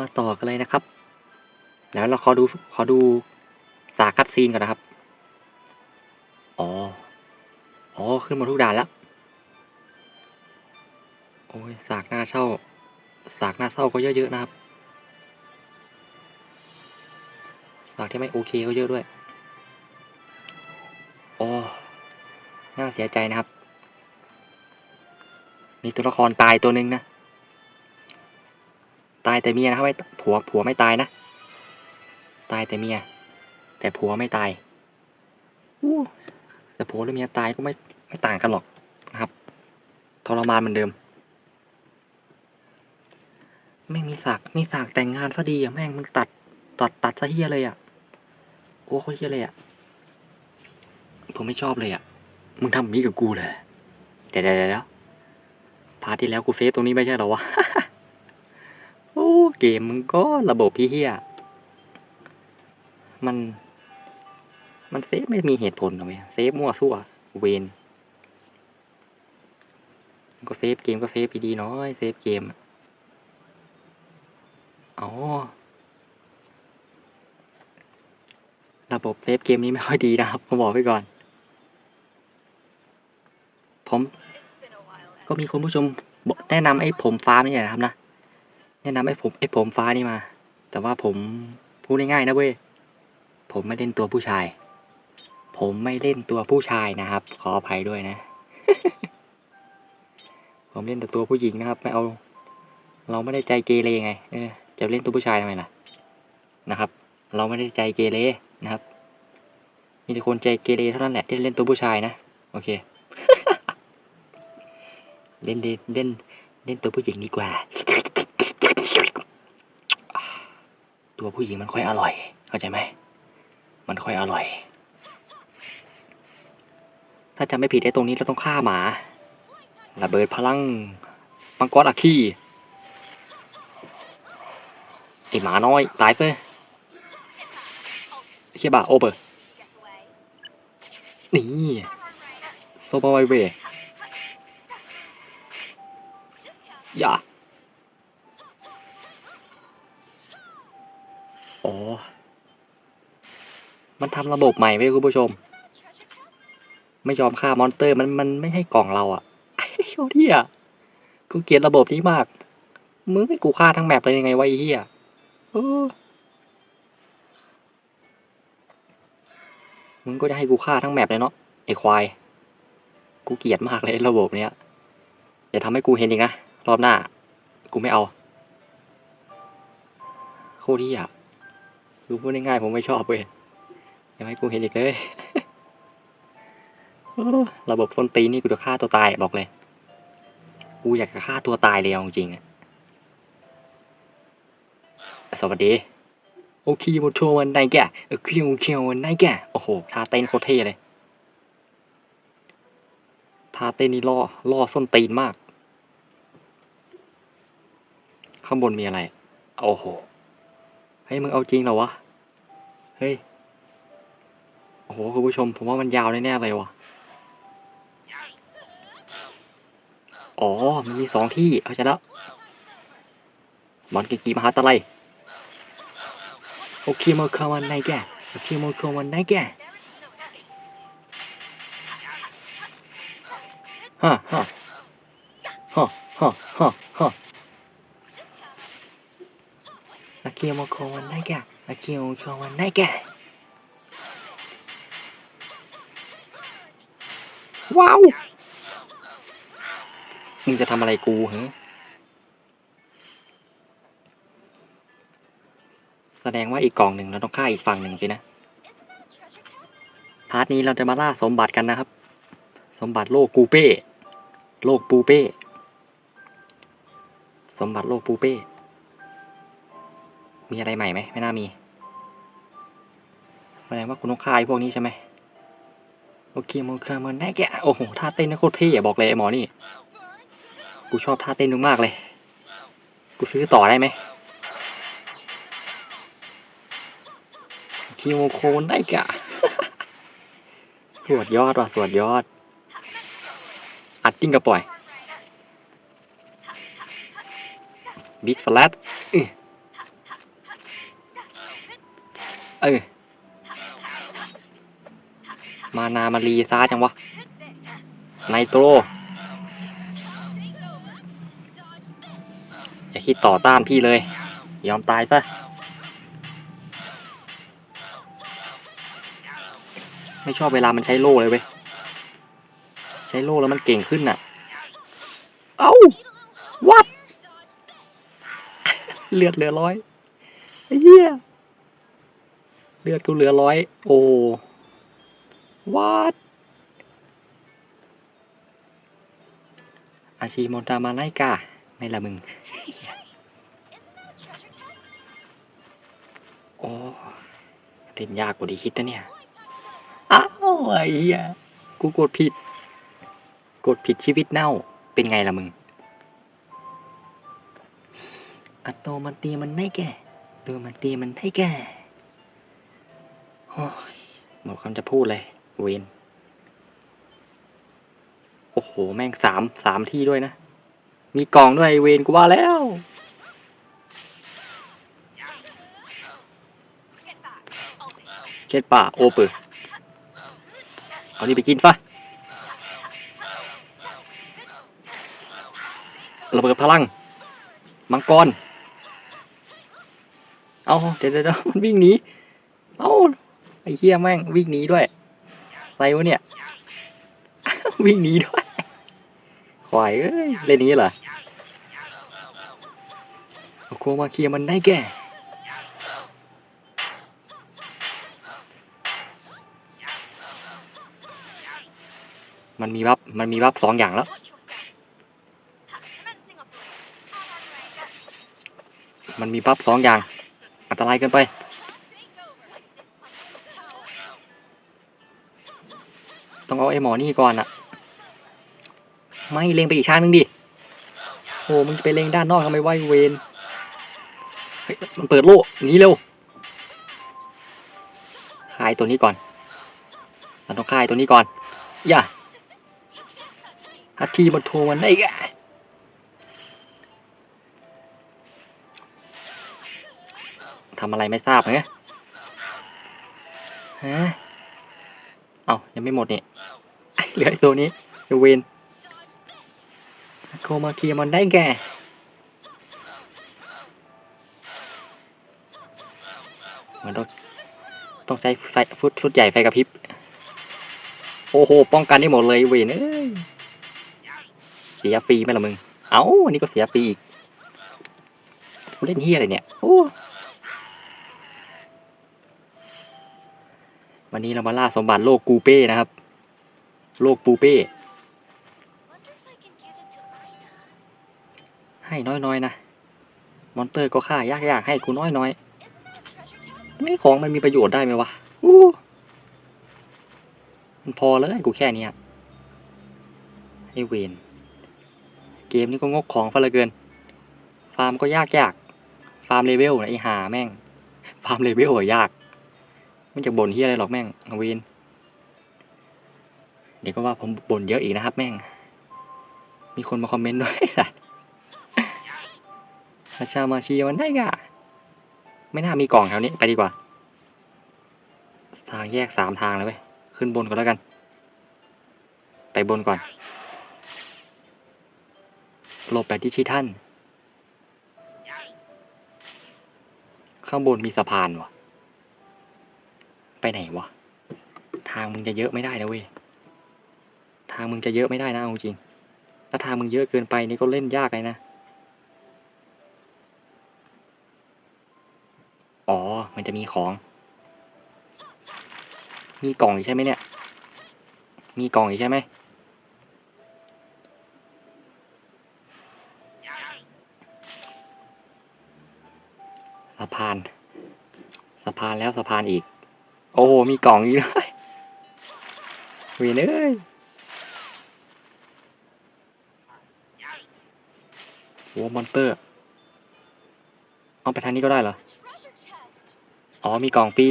มาต่อกันเลยนะครับแล้วเราขอดูขอดูสากคัดซีนก่อนนะครับ อ๋อ อ๋อ ขึ้นมาทุกด่านแล้ว โอ้ย สากหน้าเช่า สากหน้าเศร้าก็เยอะๆนะครับ สากที่ไม่โอเคก็เยอะด้วย โอ้ น่าเสียใจนะครับ มีตัวละครตายตัวหนึ่งนะ ตายแต่เมียนะครับไม่ผัวผัวไม่ตายนะ ตายแต่เมีย แต่ผัวไม่ตายอู้แต่ผัวหรือเมียตายก็ไม่ไม่ต่างกันหรอกนะครับทรมานเหมือนเดิม ไม่มีสากมีสากแต่งงานซะดีอะแม่งมึงตัดตัดตัดซะเฮียเลยอะโอ้โคตรเฮียเลยอะผมไม่ชอบเลยอะมึงทำแบบนี้กับกูเลยเดี๋ยวเดี๋ยวเดี๋ยวพาร์ทที่แล้วกูเซฟตรงนี้ไม่ใช่เหรอวะโอ้ เกมมึงก็ระบบพี่เฮียมัน มันเซฟไม่มีเหตุผลหรอกเว้ยเซฟมั่วซั่ว เวนก็เซฟเกมก็เซฟดีๆน้อยเซฟเกมอ๋อระบบเซฟเกมนี้ไม่ค่อยดีนะครับผมบอกไว้ก่อน ผม ก็มีคุณผู้ชมแนะนำไอ้ผมฟ้านี่นะครับนะ แนะนำไอ้ผมไอ้ผมฟ้านี่มา แต่ว่าผมพูดง่ายๆนะเว้ย ผมไม่เล่นตัวผู้ชาย ผมไม่เล่นตัวผู้ชายนะครับ ขออภัยด้วยนะ ผมเล่นแต่ตัวผู้หญิงนะครับ ไม่เอา เราไม่ได้ใจเกเรไง เออ จะเล่นตัวผู้ชายทำไมล่ะ นะครับ เราไม่ได้ใจเกเรนะครับ มีแต่คนใจเกเรเท่านั้นแหละที่เล่นตัวผู้ชายนะ โอเค เล่นเล่นเล่นเล่นตัวผู้หญิงดีกว่า ตัวผู้หญิงมันค่อยอร่อย เข้าใจไหม มันค่อยอร่อย ถ้าจำไม่ผิดไอ้ตรงนี้เราต้องฆ่าหมา ระเบิดพลังมังกรอาคีไอหมาน้อย ตายเฟ้ยเฮียบาโอเบอร์นี่โซบาไวเวอย่าอ๋อ มันทำระบบใหม่ไว้คุณผู้ชม ไม่ยอมฆ่ามอนเตอร์มันมันไม่ให้กล่องเราอะไอ้เหี้ยกูเกลียดระบบนี้มาก มึงให้กูฆ่าทั้งแมปเลยยังไงวะไอ้เหี้ยมึงก็จะให้กูฆ่าทั้งแมปเลยเนาะไอ้ควาย กูเกลียดมากเลยระบบเนี้ยอย่าทำให้กูเห็นอีกนะ รอบหน้า กูไม่เอา โคตรเหี้ยคือพูดง่ายๆผมไม่ชอบเว้ย อย่าให้กูเห็นอีกเลยระบบส้นตีนนี่กูจะฆ่าตัวตายบอกเลย กูอยากจะฆ่าตัวตายเลยเอาจริงอะสวัสดีโอเคโมโชวันไนแกโอเคโมโชวันไนแกโอ้โหท่าเต้นโคตรเท่เลยท่าเต้นนี่ล่อล่อส้นตีนมาก ข้างบนมีอะไร โอ้โห เฮ้ยมึงเอาจริงเหรอวะ เฮ้ย โอ้โหคุณผู้ชม ผมว่ามันยาวแน่ๆเลยวะอ๋อ มันมีสองที่ เอาใจแล้วบอลเกกีมหาตะไลโอเคมาเข้าวันไหนแกโอเคมาเข้าวันไหนแกฮะฮะฮะฮะฮะฮะโอเคมาเข้าวันไหนแกโอเคมาเข้าวันไหนแก ว้าว มึงจะทำอะไรกูเหรอแสดงว่าอีกกล่องหนึ่งเราต้องฆ่าอีกฝั่งหนึ่งสินะ พาร์ทนี้เราจะมาล่าสมบัติกันนะครับ สมบัติโลกกูเป้ โลกปูเป้ สมบัติโลกปูเป้ มีอะไรใหม่ไหม ไม่น่ามีแสดงว่าคุณต้องฆ่าไอ้พวกนี้ใช่ไหม โอเคมึงเคยมันได้แกโอ้โหท่าเต้นโคตรเท่อะบอกเลยไอ้หมอนี่ กูชอบท่าเต้นมึงมากเลย กูซื้อต่อได้ไหมคิโมโคนได้กะสวดยอดว่ะสวดยอด อัดจิ้งกระปล่อยบิ๊กฟลัตเออ มานามารีซ่าจังวะไนโตรอย่าคิดต่อต้านพี่เลย ยอมตายซะไม่ชอบเวลามันใช้โล่เลยเว้ย ใช้โล่แล้วมันเก่งขึ้นน่ะ เอ้าวัดเลือดเหลือร้อยไอ้เหี้ยเลือดกูเหลือร้อย โอ้ วัดอาชีมอนตามาไลกาไม่ละมึง โอ้เล่นยากกว่าที่คิดนะเนี่ย อ้าวไอ้ยกูกดผิด กดผิดชีวิตเน่า เป็นไงล่ะมึง อัตโนมันตีมันไม่แก่ ตัวมันตีมันให้แก่โอ้ยหมดคำจะพูดเลย เวนโอ้โห แม่งสามสามที่ด้วยนะ มีกล่องด้วยเวนกูว่าแล้ว เช็ดป่า โอเปอร์เอานี่ไปกินปะระเบิดพลัง มังกร เอาเดี๋ยวเดี๋ยวเดี๋ยวมันวิ่งหนี เอาไอ้เหี้ยแม่งวิ่งหนีด้วย อะไรวะเนี่ย วิ่งหนีด้วยควายเอ้ยเล่นนี้เหรอเอาโคมาเคลียร์มันได้แก่มันมีวับมันมีวับสองอย่างแล้ว มันมีบัฟสองอย่าง อันตรายเกินไป ไอ้หมอนี่ก่อนอะไม่เล็งไปอีกทางนึงดิ โอ้มึงจะไปเล็งด้านนอกทำไมไหวเวนเฮ้ยมันเปิดโล่หนีเร็วคายตัวนี้ก่อนเราต้องคายตัวนี้ก่อน อย่าฮัตทีมันโทรมันได้แกทำอะไรไม่ทราบเหรอฮะ เอายังไม่หมดเนี่ย เหลือตัวนี้เดวเวนโคมาเคียมันได้แก่มันต้องต้องใช้ไฟฟุตฟุตใหญ่ไฟกระพริบ โอ้โห ป้องกันได้หมดเลยเวนเอ้ยเสียฟรีไหมล่ะมึง เอ้าอันนี้ก็เสียฟรีอีกเล่นเฮียอะไรเนี่ย โอ้วันนี้เรามาล่าสมบัติโลกกูเป้นะครับ โลกปูเป้ ให้น้อยๆนะ มอนเตอร์ก็ฆ่ายากๆให้กูน้อยๆไม่ของมันมีประโยชน์ได้ไหมวะอู้มันพอเลยกูแค่นี้ไอเวนเกมนี้ก็งกของฟะเหลือเกิน ฟาร์มก็ยากๆฟาร์มเลเวลนะไอหาแม่ง ฟาร์มเลเวลอะยาก มันจะบ่นเฮียอะไรหรอกแม่งเอาเวน เดี๋ยวก็ว่าผมบ่นเยอะอีกนะครับ แม่ง มีคนมาคอมเมนต์ด้วยราชามาชีมันได้กะไม่น่ามีกล่องแถวนี้ไปดีกว่า ทางแยกสามทางเลยเว้ย ขึ้นบนก่อนแล้วกัน ไปบนก่อน หลบไปที่ชิท่าน ข้างบนมีสะพานวะไปไหนวะ ทางมึงจะเยอะไม่ได้นะเว้ย ทางมึงจะเยอะไม่ได้นะเอาจริง ถ้าทางมึงเยอะเกินไปนี่ก็เล่นยากเลยนะ อ๋อ มันจะมีของ มีกล่องอีกใช่ไหมเนี่ย มีกล่องอีกใช่ไหมสะพาน สะพานแล้วสะพานอีก โอ้โห มีกล่องอีกด้วยวียนเอ้ย โอ้มอนเตอร์ เอาไปทางนี้ก็ได้เหรอ อ๋อมีกล่องฟรี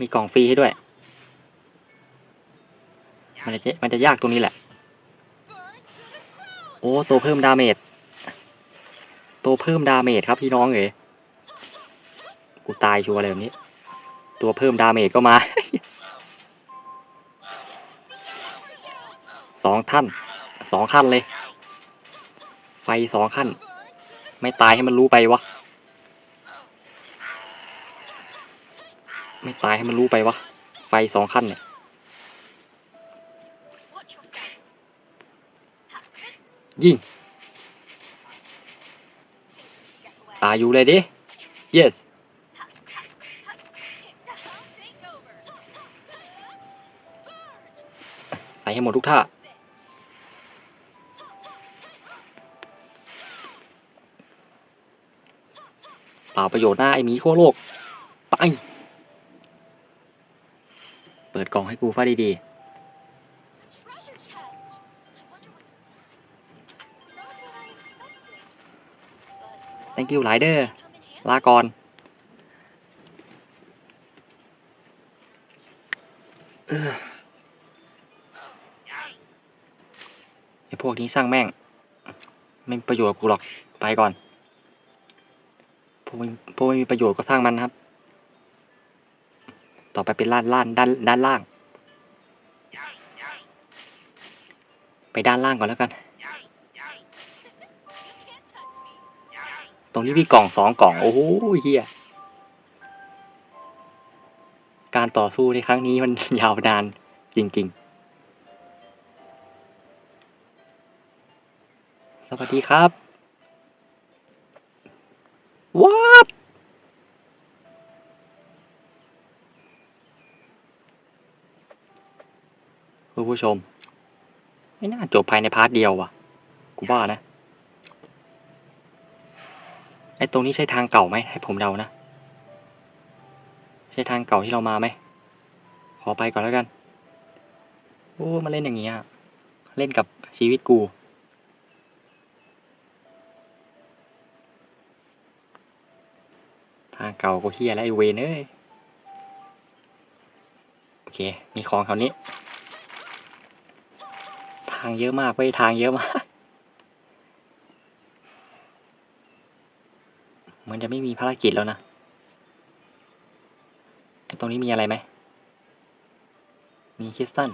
มีกล่องฟรีให้ด้วย มันจะมันจะยากตรงนี้แหละ โอ้ตัวเพิ่มดาเมจ ตัวเพิ่มดาเมจครับพี่น้องเอ๋กูตายชัวร์เลยแบบนี้ ตัวเพิ่มดาเมจก็มาสองท่านสองขั้นเลย ไฟสองขั้น ไม่ตายให้มันรู้ไปวะ ไม่ตายให้มันรู้ไปวะ ไฟสองขั้นเนี่ย ยิงตายอยู่เลยดิ yes ใส่ให้หมดทุกท่า ปล่าประโยชน์หน้าไอหมีโคโลก ไป เปิดกล่องให้กูฟ้าดีๆ thank you หลายเด้อลาก่อนเออไอพวกนี้สร้างแม่ง ไม่ประโยชน์กูหรอก ไปก่อน พวกไม่พวกไม่มีประโยชน์ก็สร้างมันครับ ต่อไปเป็นล้านล้านด้านด้านล่าง ไปด้านล่างก่อนแล้วกัน ตรงนี้มีกล่องสองกล่อง โอ้โหเฮียการต่อสู้ในครั้งนี้มันยาวนานจริง ๆ สวัสดีครับ ว้าคุณผู้ชม ไม่น่าจบภายในพาร์ทเดียวว่ะ กูว่านะ ไอ้ตรงนี้ใช่ทางเก่าไหม ให้ผมเดานะ ใช่ทางเก่าที่เรามาไหม ขอไปก่อนแล้วกัน โอ้ มาเล่นอย่างเงี้ย เล่นกับชีวิตกู ทางเก่าก็เฮียแล้วไอเวนเอ้ยโอเค มีของแถวนี้ ทางเยอะมากเว้ยทางเยอะมาก เหมือนจะไม่มีภารกิจแล้วนะ ตรงนี้มีอะไรไหม มีคริสตัน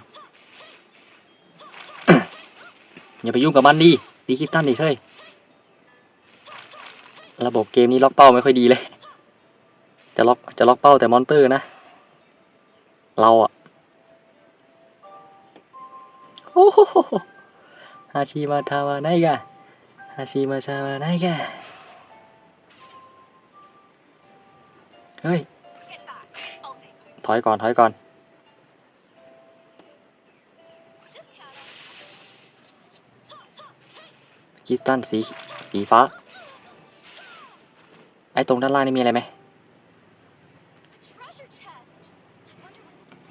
อย่าไปยุ่งกับมันดิดีคริสตันดิเฮ้ย ระบบเกมนี้ล็อกเป้าไม่ค่อยดีเลย จะล็อกจะล็อกเป้าแต่มอนเตอร์นะ เราอะโอ้โหฮาชิมาทาวาไนกะฮาชิมาชาวาไนกะเฮ้ย ถอยก่อน ถอยก่อนคิสตันสี สีฟ้า ไอ้ตรงด้านล่างนี่มีอะไรไหม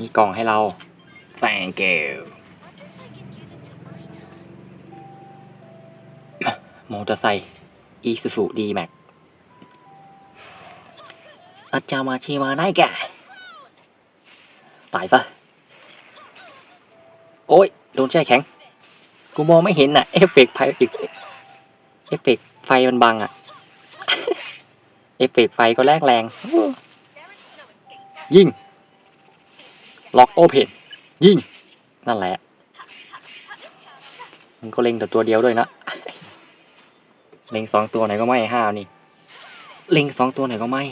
มีกล่องให้เรา thank you มอเตอร์ไซค์อีซูซูดีแม็กอาจารมาชีมาได้แกตายซะ โอ้ย โดนแช่แข็ง กูมองไม่เห็นน่ะ เอฟเฟกต์ไฟอีกเอฟเฟกต์ไฟมันบังอะ เอฟเฟกต์ไฟก็แรงแรง ยิง ล็อกโอเพนยิงนั่นแหละ มันก็เล็งแต่ตัวเดียวด้วยนะ เล็งสองตัวไหนก็ไม่ห้าวนี่ เล็งสองตัวไหนก็ไม่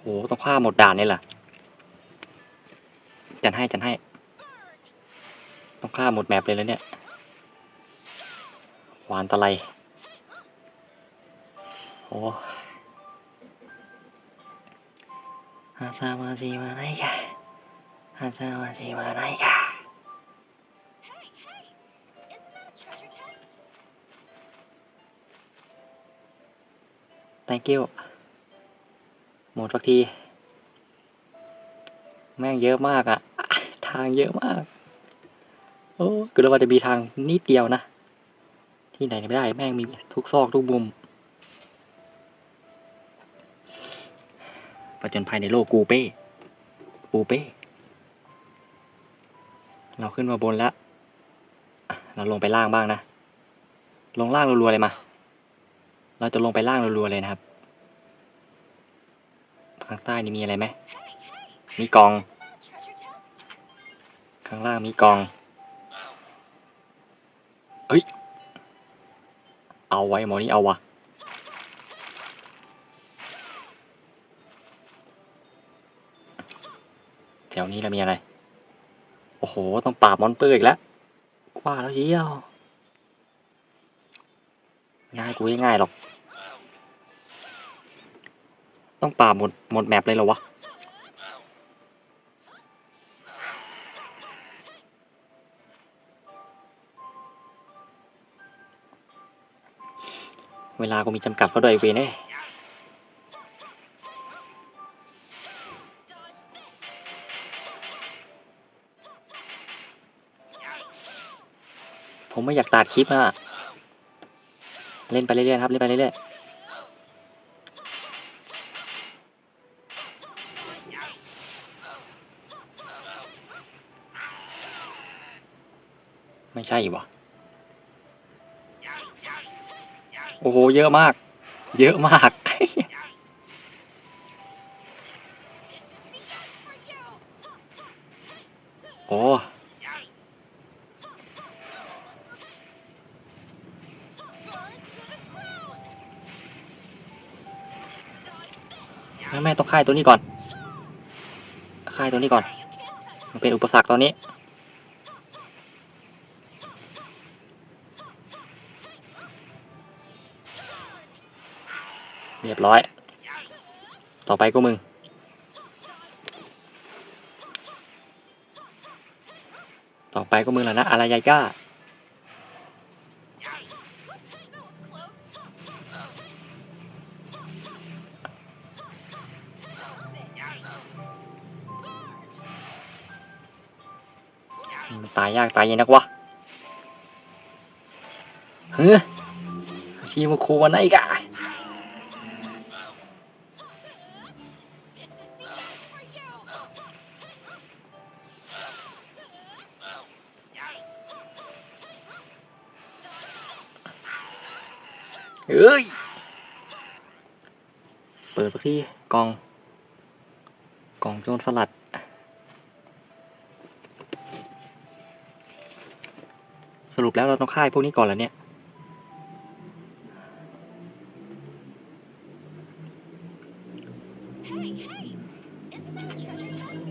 โหต้องฆ่าหมดด่านนี่แหละจัดให้จัดให้ ต้องฆ่าหมดแมปเลยแล้วเนี่ยหวานตะไลโอ้ ฮาซามาซีมาไนกะฮาซามาซีมาไนกะ thank you หมดสักที แม่งเยอะมากอะทางเยอะมาก โอ้คือเราว่าจะมีทางนิดเดียวนะ ที่ไหนไม่ได้ แม่งมีทุกซอกทุกมุม ประจนภายในโลกกูเป้ปูเป้ เราขึ้นมาบนแล้ว เราลงไปล่างบ้างนะ ลงล่างรัวๆเลยมา เราจะลงไปล่างรัวๆเลยนะครับ ข้างใต้นี่มีอะไรไหม มีกอง ข้างล่างมีกองเฮ้ย เอาไว้หมอนี่เอาวะ แถวนี้เรามีอะไร โอ้โห ต้องปราบมอนเตอร์อีกแล้วกว่าแล้วเยี่ยวง่ายกูง่ายหรอก ต้องปราบหมดหมดแมปเลยเหรอวะ เวลากูมีจำกัดก็ด้วยไอ้เวยเน่ ไม่อยากตัดคลิปอะเล่นไปเรื่อยๆครับ เล่นไปเรื่อยๆ ไม่ใช่วะโอ้โห เยอะมาก เยอะมาก ค่ายตัวนี้ก่อน ค่ายตัวนี้ก่อน มันเป็นอุปสรรคตอนนี้ เรียบร้อย ต่อไปก็มึง ต่อไปก็มึงแล้วนะ อะไรยายก้าายากตายเย็นนักวะเฮ้ยชีมาคูวันไหนกะเอ้ย เปิดไปที่กอง กองโจรสลัด สรุปแล้วเราต้องฆ่าไอ้พวกนี้ก่อนแล้วเนี่ย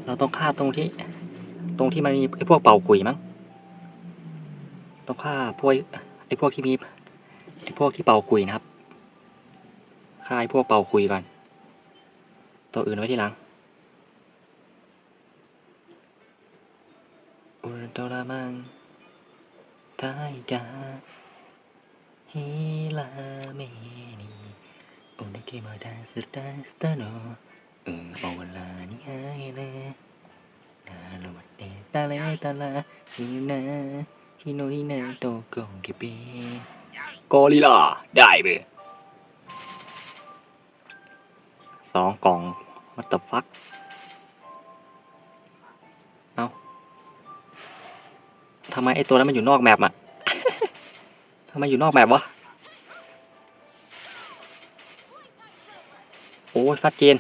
เราต้องฆ่าตรงที่ ตรงที่มันมีไอ้พวกเป่าขุยมั้ง ต้องฆ่าพวกไอ้พวกที่มีไอ้พวกที่เป่าขุยนะครับ ฆ่าไอ้พวกเป่าขุยก่อน ตัวอื่นไว้ที่หลัง ไทกาฮิลาเมนีโอเนเกมาดาสตาสตาโนเออโอลานิฮายเลนาโลวัตเตตาเลตาลาฮินาฮิโนรินาโตโกงเกเปกอริลาได้เบสองกล่อง what the fuck เอ ทำไมไอตัวนั้นมันอยู่นอกแมปอะทำไมอยู่นอกแมปวะ โอ้ยชัดเจน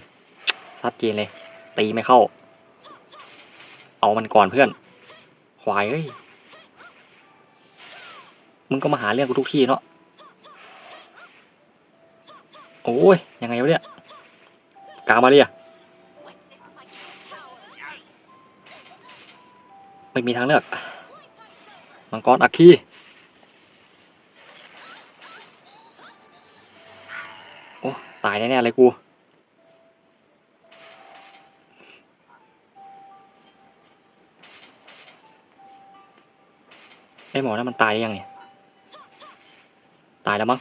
ชัดเจนเลย ตีไม่เข้า เอามันก่อนเพื่อน ควายเอ้ย มึงก็มาหาเรื่องกูทุกที่เนาะ โอ้ย ยังไงวะเนี่ย กามาเลยอะไม่มีทางเลือก มังกรอัคคีโอ้ ตายแน่ๆเลยกู ไอหมอนั่นมันตายยังเนี่ย ตายแล้วมั้ง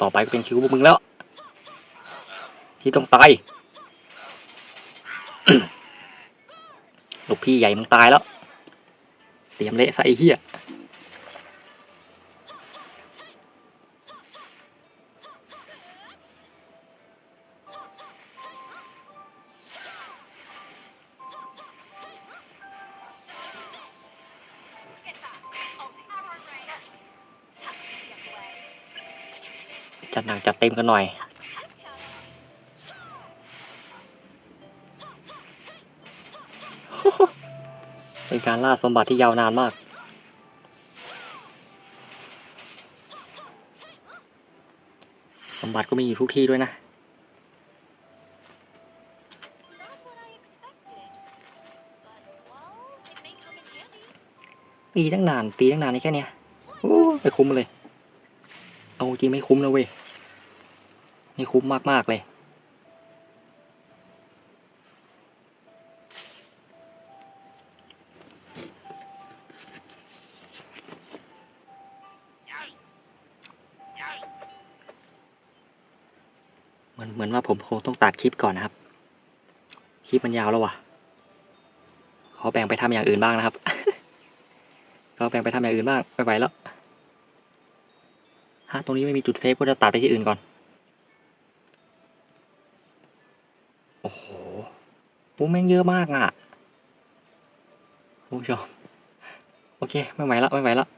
ต่อไปก็เป็นคิวพวกมึงแล้ว ที่ต้องตายลูกพี่ใหญ่มันตายแล้ว เตรียมเละใส่เฮียจัดหนังจัดเต็มกันหน่อย เป็นการล่าสมบัติที่ยาวนานมาก สมบัติก็มีอยู่ทุกที่ด้วยนะ ตีตั้งนาน ตีตั้งนานนี่แค่เนี้ยโอ้ไม่คุ้มเลย เอาจริงไม่คุ้มนะเว้ย ไม่คุ้มมากๆเลย มือนเหมือนว่าผมคงต้องตัดคลิปก่อนนะครับ คลิปมันยาวแล้ววะขอแบ่งไปทำอย่างอื่นบ้างนะครับ ก็แบ่งไปทำอย่างอื่นบ้างไม่ไหวแล้วฮะตรงนี้ไม่มีจุดเซฟก็จะตัดไปที่อื่นก่อน โอ้โหปุ๊แม่งเยอะมากอะผู้ชมโอเค ไม่ไหวแล้วไม่ไหวแล้ว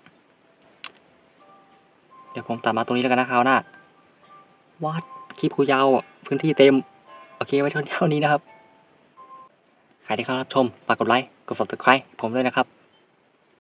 เดี๋ยวผมตัดมาตรงนี้แล้วกันนะคราวหน้าวัด คลิปกูยาวอะพื้นที่เต็ม โอเคไว้เท่านี้นะครับ ใครที่เข้ารับชมฝากกดไลค์ กด subscribe ผมด้วยนะครับ